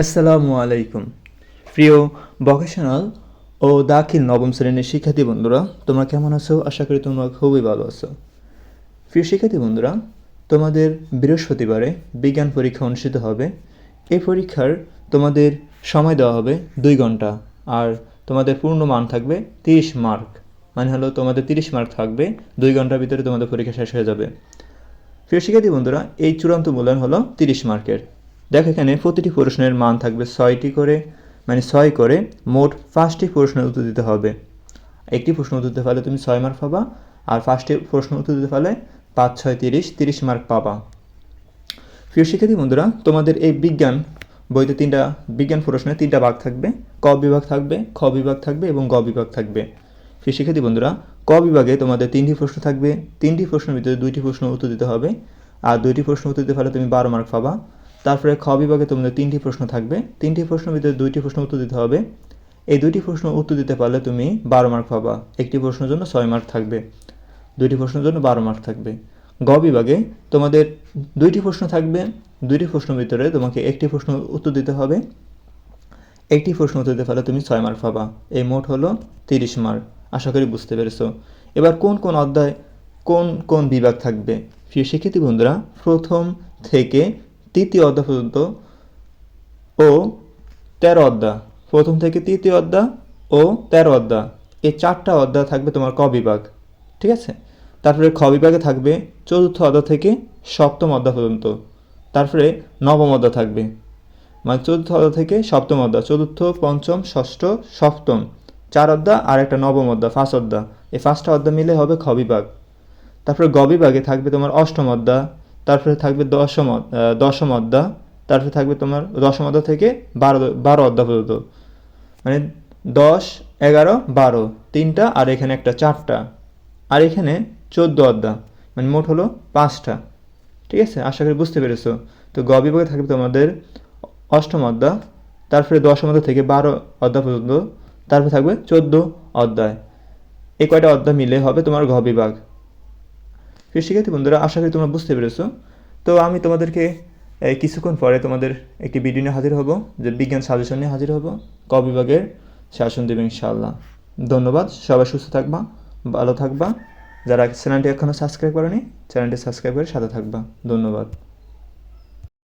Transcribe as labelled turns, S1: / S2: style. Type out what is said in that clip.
S1: আসসালামু আলাইকুম। প্রিয় ভোকেশনাল ও দাখিল নবম শ্রেণির শিক্ষার্থী বন্ধুরা, তোমরা কেমন আছো? আশা করি তোমরা খুবই ভালো আছো। প্রিয় শিক্ষার্থী বন্ধুরা, তোমাদের বৃহস্পতিবারে বিজ্ঞান পরীক্ষা অনুষ্ঠিত হবে। এই পরীক্ষার তোমাদের সময় দেওয়া হবে দুই ঘণ্টা, আর তোমাদের পূর্ণ মান থাকবে তিরিশ মার্ক। মানে হলো তোমাদের তিরিশ মার্ক থাকবে, দুই ঘণ্টার ভিতরে তোমাদের পরীক্ষা শেষ হয়ে যাবে। প্রিয় শিক্ষার্থী বন্ধুরা, এই চূড়ান্ত মূল্যায়ন হলো তিরিশ মার্কের। দেখো এখানে প্রতিটি প্রশ্নের মান থাকবে ছয়টি করে মানে ছয় করে, মোট পাঁচটি প্রশ্নের উত্তর দিতে হবে। একটি প্রশ্ন উত্তর দিতে পারলে তুমি ছয় মার্ক পাবা, আর পাঁচটি প্রশ্ন উত্তর দিতে পারলে পাঁচ, ছয়, তিরিশ তিরিশ মার্ক পাবা। প্রিয় শিক্ষার্থী বন্ধুরা, তোমাদের এই বিজ্ঞান বইতে তিনটা, বিজ্ঞান প্রশ্নে তিনটা ভাগ থাকবে, ক বিভাগ থাকবে, খ বিভাগ থাকবে এবং গ বিভাগ থাকবে। প্রিয় শিক্ষার্থী বন্ধুরা, ক বিভাগে তোমাদের তিনটি প্রশ্ন থাকবে, তিনটি প্রশ্নের ভিতরে দুইটি প্রশ্ন উত্তর দিতে হবে, আর দুইটি প্রশ্ন উত্তর দিতে পারলে তুমি বারো মার্ক পাবা। তারপরে খ বিভাগে তোমাদের তিনটি প্রশ্ন থাকবে। তিনটি প্রশ্নের ভিতরে দুইটি প্রশ্ন উত্তর দিতে হবে। এই দুইটি প্রশ্ন উত্তর দিতে পারলে তুমি বারো মার্ক পাবা। একটি প্রশ্নের জন্য ছয় মার্ক থাকবে। দুইটি প্রশ্নের জন্য বারো মার্ক থাকবে। গ বিভাগে তোমাদের দুইটি প্রশ্ন থাকবে। দুইটি প্রশ্নের ভিতরে তোমাকে একটি প্রশ্ন উত্তর দিতে হবে। একটি প্রশ্ন উত্তর দিতে পারলে তুমি ছয় মার্ক পাবা। এই মোট হলো তিরিশ মার্ক আশা করি বুঝতে পেরেছ। এবার কোন কোন অধ্যায় কোন কোন বিভাগ থাকবে? প্রিয় শিক্ষার্থী বন্ধুরা, প্রথম থেকে তৃতীয় অধ্যায় পর্যন্ত ও তেরো অধ্যায়। প্রথম থেকে তৃতীয় অধ্যায় ও তেরো অধ্যায়। এই চারটা অধ্যায় থাকবে তোমার ক বিভাগ, ঠিক আছে? তারপরে খ বিভাগে থাকবে চতুর্থ অধ্যায় থেকে সপ্তম অধ্যায় পর্যন্ত। তারপরে নবম অধ্যায় থাকবে। মানে চতুর্থ অধ্যায় থেকে সপ্তম অধ্যায়, চতুর্থ, পঞ্চম, ষষ্ঠ, সপ্তম। চার অধ্যায় আর একটা নবম অধ্যায় ফার্স্ট অধ্যায়। এই পাঁচটা অধ্যায় মিলে হবে খ বিভাগ। তারপরে গ বিভাগে থাকবে তোমার অষ্টম অধ্যায় তারপরে থাকবে দশম দশম অধ্যা তারপরে থাকবে তোমার দশম অধ্যায় থেকে বারো বারো অধ্যায় পর্যন্ত। মানে দশ, এগারো, বারো, তিনটা আর এখানে একটা চারটা। আর এখানে চোদ্দ অধ্যা মানে মোট হলো পাঁচটা। ঠিক আছে? আশা করি বুঝতে পেরেছ। তো গ বিভাগে থাকবে তোমাদের অষ্টম অধ্যায়, তারপরে দশম অধ্যায় থেকে বারো অধ্যায় পর্যন্ত, তারপরে থাকবে চোদ্দ অধ্যায়। এই কয়টা অধ্যায় মিলে হবে তোমার ঘ বিভাগ? প্রিয় শিক্ষার্থী বন্ধুরা, আশা করি তোমরা বুঝতে পেরেছ। তো আমি তোমাদেরকে কিছুক্ষণ পরে তোমাদের একটি ভিডিও নিয়ে হাজির হব, যে বিজ্ঞান সাজেশন নিয়ে হাজির হব, ক বিভাগের শাসন দেবে ইনশাআল্লাহ। ধন্যবাদ, সবাই সুস্থ থাকবা, ভালো থাকবা। যারা চ্যানেলটি এখনও সাবস্ক্রাইব করেনি চ্যানেলটি সাবস্ক্রাইব করে সাথে থাকবা। ধন্যবাদ।